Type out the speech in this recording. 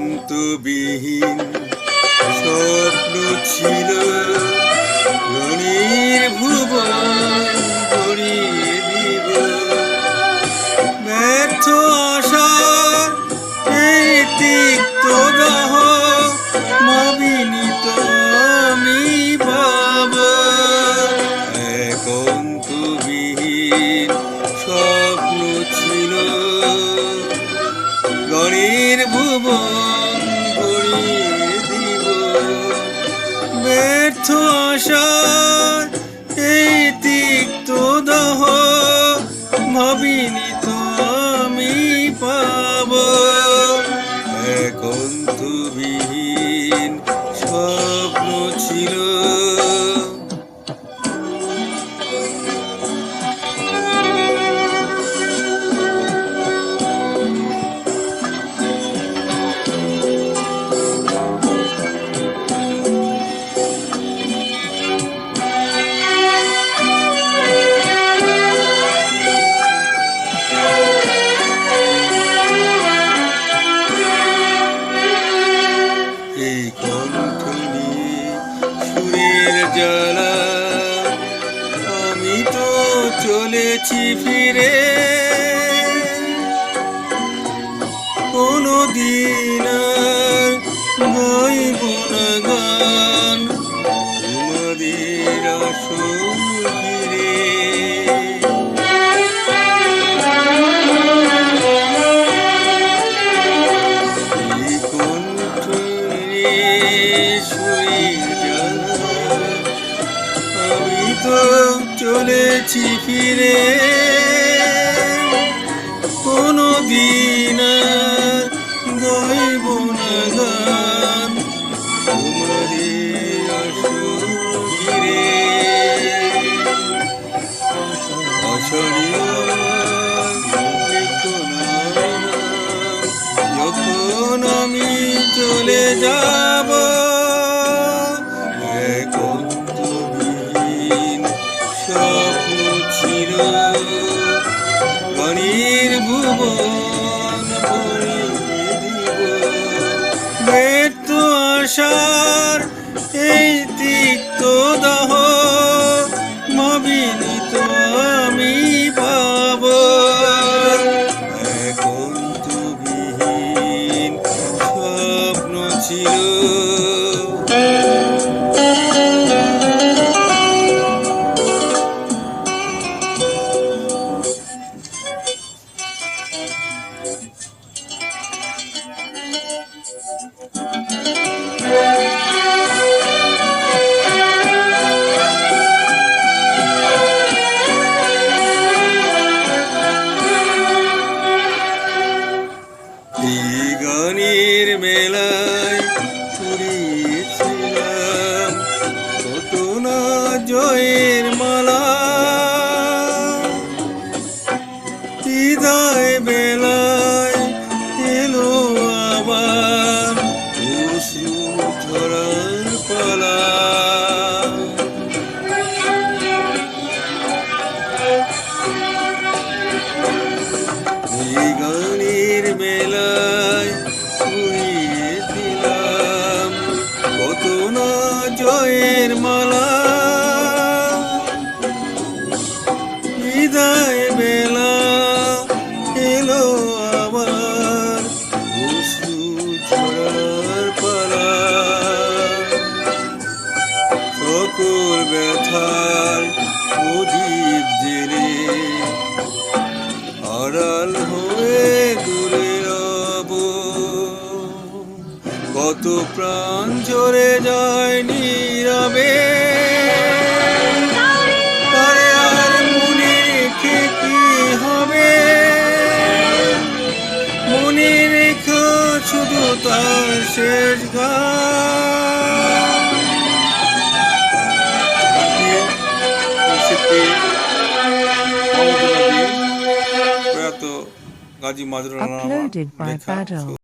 একান্তবিহীন স্বপ্ন ছিল ভুবন। ব্যর্থ আশার এই তিক্ত দাহ তো আমি পাব একান্তবিহীন স্বপ্ন ছিল। জ্বালা আমি তো চলেছি ফিরে। কোনো দিন গাইব না গান। তোমাদের আসল ফিরে। তো চলেছি ফিরে কোনো দিন গাইব না গান। ঘিরে অসনীয় যখন আমি চলে যাব দিব ব্যর্থ আশার এই এই মেলায় ফুরিয়েছিলাম কত না জয়ের মালা। বেলায় এলো আবার ঝরার পালা। মেলায় সকল ব্যথার প্রদীপ জেলে। আড়াল হয়ে দূরে রব কত প্রাণ ঝরে যায় নীরবে। শুধু তার শেষ গান Uploaded by Badal.